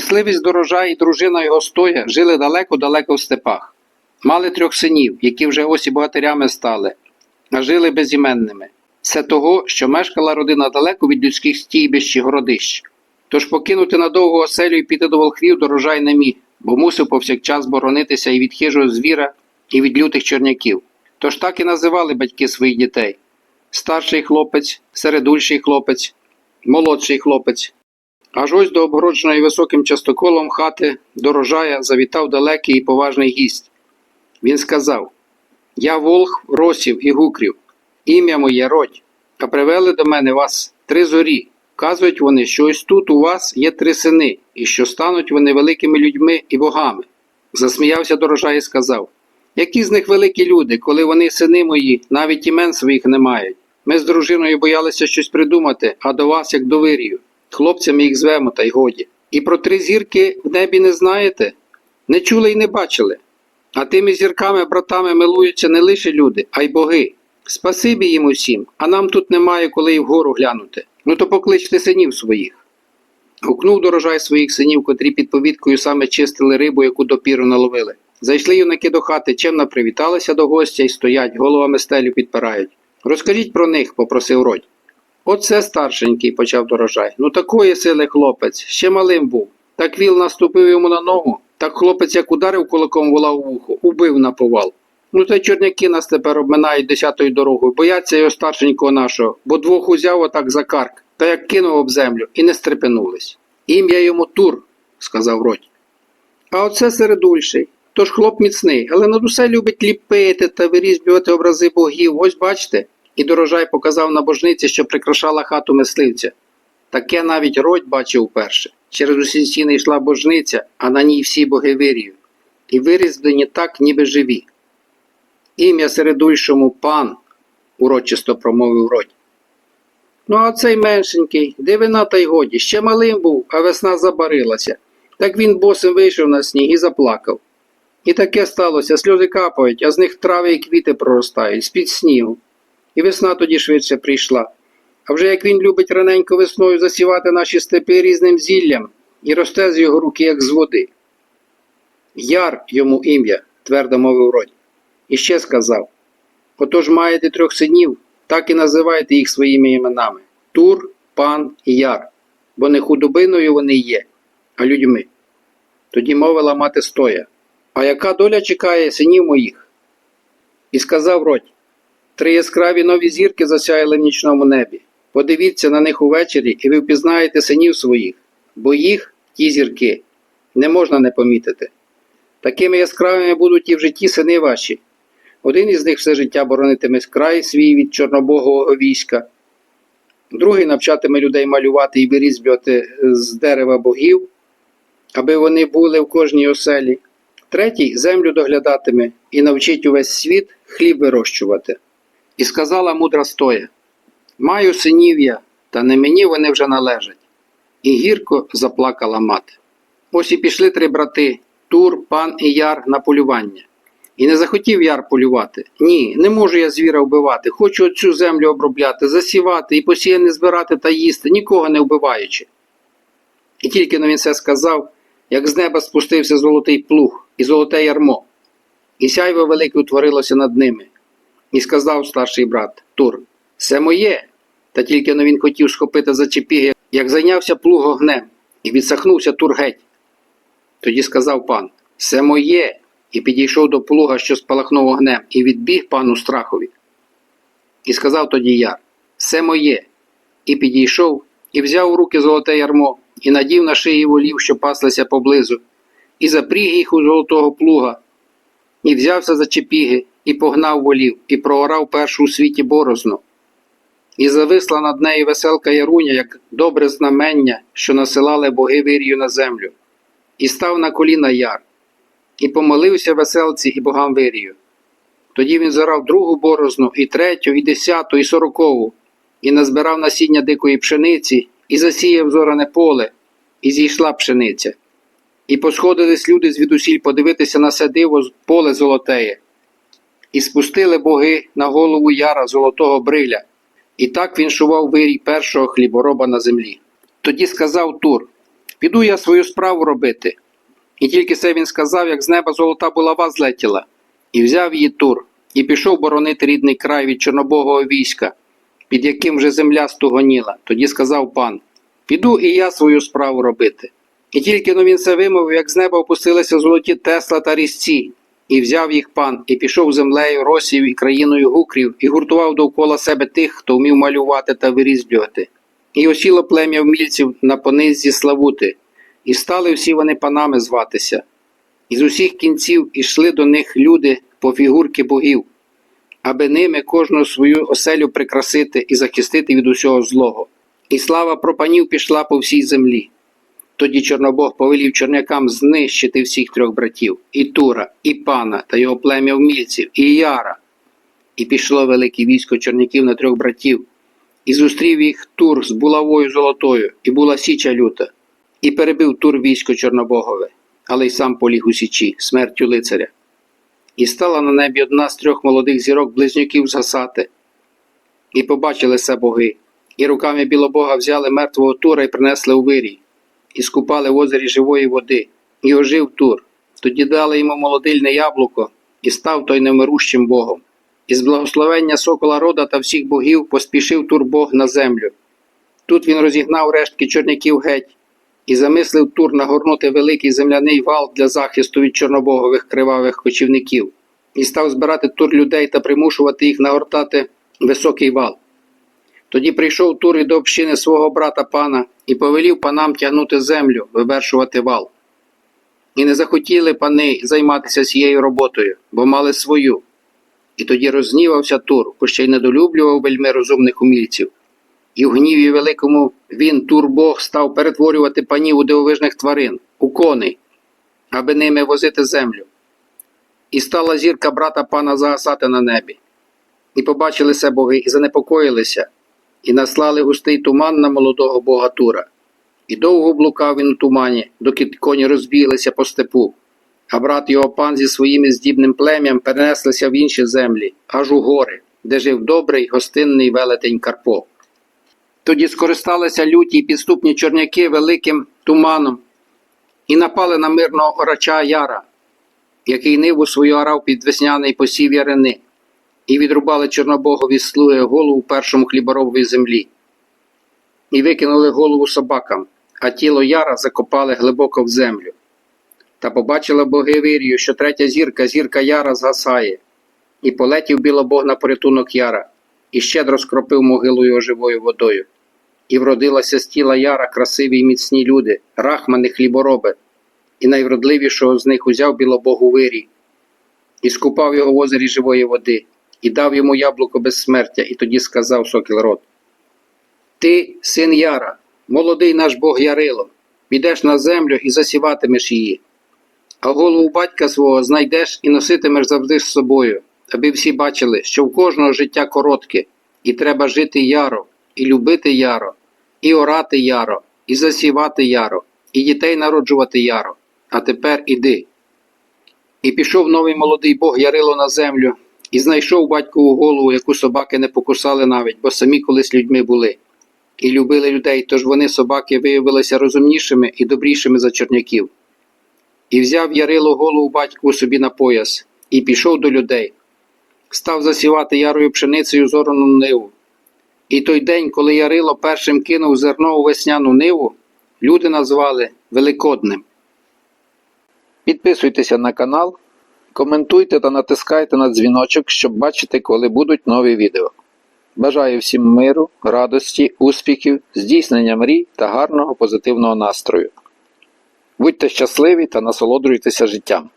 Мисливець дорожа і дружина його стоя жили далеко-далеко в степах. Мали трьох синів, які вже ось і богатирями стали, а жили безіменними. Все того, що мешкала родина далеко від людських стійбищ і городищ. Тож покинути надовго оселю і піти до волхвів дорожай не міг, бо мусив повсякчас боронитися і від хижого звіра, і від лютих чорняків. Тож так і називали батьки своїх дітей: старший хлопець, середульший хлопець, молодший хлопець. Аж ось до обгородженої високим частоколом хати дорожая завітав далекий і поважний гість. Він сказав: Я волх росів і гукрів, ім'я моє родь, а привели до мене вас три зорі. Вказують вони, що ось тут у вас є три сини, і що стануть вони великими людьми і богами. Засміявся дорожай і сказав: Які з них великі люди, коли вони сини мої, навіть імен своїх не мають. Ми з дружиною боялися щось придумати, а до вас, як до. Хлопцями їх звемо, та й годі. І про три зірки в небі не знаєте? Не чули й не бачили. А тими зірками, братами милуються не лише люди, а й боги. Спасибі їм усім, а нам тут немає коли й вгору глянути. Ну то покличте синів своїх. Гукнув дорожай своїх синів, котрі під повідкою саме чистили рибу, яку допіру наловили. Зайшли юнаки до хати, чемно привіталися до гостя й стоять, головами стелю підпирають. Розкажіть про них, попросив Родь. Оце старшенький, почав дорожай. Ну такої сили хлопець, ще малим був. Так віл наступив йому на ногу, так хлопець як ударив кулаком вола у вухо, убив на повал. Ну та чорняки нас тепер обминають десятою дорогою, бояться його старшенького нашого, бо двох узяв отак за карк, та як кинув об землю і не стрепенулись. Ім'я йому Тур, сказав Родь. А оце середульший. Тож хлоп міцний, але над усе любить ліпити та вирізблювати образи богів. Ось бачите. І дорожай показав на божниці, що прикрашала хату мисливця. Таке навіть Родь бачив вперше. Через усі стіни йшла божниця, а на ній всі боги вирію. І вирізблені так, ніби живі. Ім'я середульшому пан, урочисто промовив Родь. Ну, а цей меншенький, дивина та й годі, ще малим був, а весна забарилася. Так він босим вийшов на сніг і заплакав. І таке сталося, сльози капають, а з них трави і квіти проростають з-під снігу. І весна тоді швидше прийшла. А вже як він любить раненько весною засівати наші степи різним зіллям, і росте з його руки, як з води. Яр йому ім'я, твердо мовив Родь. І ще сказав: Отож маєте трьох синів, так і називайте їх своїми іменами Тур, пан і яр, бо не худобиною вони є, а людьми. Тоді мовила мати стоя. А яка доля чекає синів моїх? І сказав Родь, три яскраві нові зірки засяяли в нічному небі. Подивіться на них увечері, і ви впізнаєте синів своїх, бо їх, ті зірки, не можна не помітити. Такими яскравими будуть і в житті сини ваші. Один із них все життя боронитиме край свій від чорнобогового війська, другий навчатиме людей малювати і вирізблювати з дерева богів, аби вони були в кожній оселі. Третій землю доглядатиме і навчить увесь світ хліб вирощувати. І сказала мудра стоя: Маю синів я, та не мені вони вже належать. І гірко заплакала мати. Ось і пішли три брати Тур, пан і яр на полювання. І не захотів яр полювати. Ні, не можу я звіра вбивати, хочу оцю землю обробляти, засівати і посіяни збирати та їсти, нікого не вбиваючи. І тільки но він це сказав, як з неба спустився золотий плуг і золоте ярмо, і сяйво велике утворилося над ними. І сказав старший брат Тур: Це моє. Та тільки но він хотів схопити за чепіги, як зайнявся плуг огнем, і відсахнувся Тур геть. Тоді сказав пан: Це моє. І підійшов до плуга, що спалахнув огнем, і відбіг пану страхові. І сказав тоді яр: Все моє. І підійшов, і взяв у руки золоте ярмо, і надів на шиї волів, що паслися поблизу, і запріг їх у золотого плуга, і взявся за чепіги, і погнав волів, і проорав першу у світі борозну. І зависла над нею веселка яруня, як добре знамення, що насилали боги вирію на землю, і став на коліна яр, і помолився веселці і богам вирію. Тоді він зарав другу борозну, і третю, і десяту, і сорокову, і назбирав насіння дикої пшениці, і засіяв зоране поле, і зійшла пшениця. І посходились люди звідусіль подивитися на це диво поле золотеє, і спустили боги на голову яра золотого бриля, і так віншував вирій першого хлібороба на землі. Тоді сказав Тур: Піду я свою справу робити. І тільки це він сказав, як з неба золота булава злетіла, і взяв її тур, і пішов боронити рідний край від чорнобогого війська, під яким вже земля стугоніла. Тоді сказав пан: Піду і я свою справу робити. І тільки но він це вимовив, як з неба опустилися золоті тесла та різці, і взяв їх пан, і пішов землею росів і країною гукрів, і гуртував довкола себе тих, хто вмів малювати та вирізблювати. І осіло плем'я вмільців на понизі Славути, і стали всі вони панами зватися. І з усіх кінців ішли до них люди по фігурки богів, аби ними кожну свою оселю прикрасити і захистити від усього злого. І слава про панів пішла по всій землі. Тоді Чорнобог повелів чорнякам знищити всіх трьох братів і Тура, і пана та його плем'я вмільців, і Яра. І пішло велике військо чорняків на трьох братів, і зустрів їх Тур з булавою золотою, і була січа люта, і перебив Тур військо Чорнобогове, але й сам поліг у січі, смертю лицаря. І стала на небі одна з трьох молодих зірок близнюків згасати. І побачили се боги, і руками білобога взяли мертвого Тура і принесли у вирій і скупали в озері живої води, і ожив Тур. Тоді дали йому молодильне яблуко, і став той невмирущим Богом. І з благословення сокола рода та всіх богів поспішив Тур Бог на землю. Тут він розігнав рештки чорняків геть, і замислив Тур нагорнути великий земляний вал для захисту від чорнобогових кривавих кочівників, і став збирати тур людей та примушувати їх нагортати високий вал. Тоді прийшов Тур і до общини свого брата пана і повелів панам тягнути землю, вивершувати вал. І не захотіли пани займатися цією роботою, бо мали свою. І тоді рознівався Тур, ще й недолюблював вельми розумних умільців. І в гніві великому він, Тур Бог, став перетворювати панів у дивовижних тварин, у коней, аби ними возити землю. І стала зірка брата пана загасати на небі. І побачили се боги, і занепокоїлися, і наслали густий туман на молодого бога Тура. І довго блукав він у тумані, доки коні розбіглися по степу. А брат його пан зі своїм здібним плем'ям перенеслися в інші землі, аж у гори, де жив добрий гостинний велетень Карпо. Тоді скористалися люті й підступні чорняки великим туманом і напали на мирного орача Яра, який ниву свою орав під весняний посів ярини, і відрубали Чорнобогові слуги голову першому хліборобовій землі, і викинули голову собакам, а тіло Яра закопали глибоко в землю. Та побачила боги вирію, що третя зірка, зірка Яра згасає, і полетів білобог на порятунок Яра, і щедро скропив могилу його живою водою. І вродилася з тіла Яра красиві й міцні люди, рахмани хлібороби, і найвродливішого з них узяв білобогу вирій, і скупав його в озері живої води, і дав йому яблуко безсмертя, і тоді сказав сокіл рот: Ти, син Яра, молодий наш Бог Ярило, підеш на землю і засіватимеш її, а голову батька свого знайдеш і носитимеш завжди з собою, аби всі бачили, що в кожного життя коротке, і треба жити яро, і любити яро, і орати яро, і засівати яро, і дітей народжувати яро. А тепер іди. І пішов новий молодий Бог Ярило на землю, і знайшов батькову голову, яку собаки не покусали навіть, бо самі колись людьми були. І любили людей, тож вони собаки виявилися розумнішими і добрішими за чорняків. І взяв Ярило голову батьку собі на пояс, і пішов до людей, став засівати ярою пшеницею зорану ниву. І той день, коли Ярило першим кинув зерно у весняну ниву, люди назвали Великодним. Підписуйтеся на канал, коментуйте та натискайте на дзвіночок, щоб бачити, коли будуть нові відео. Бажаю всім миру, радості, успіхів, здійснення мрій та гарного позитивного настрою. Будьте щасливі та насолоджуйтеся життям.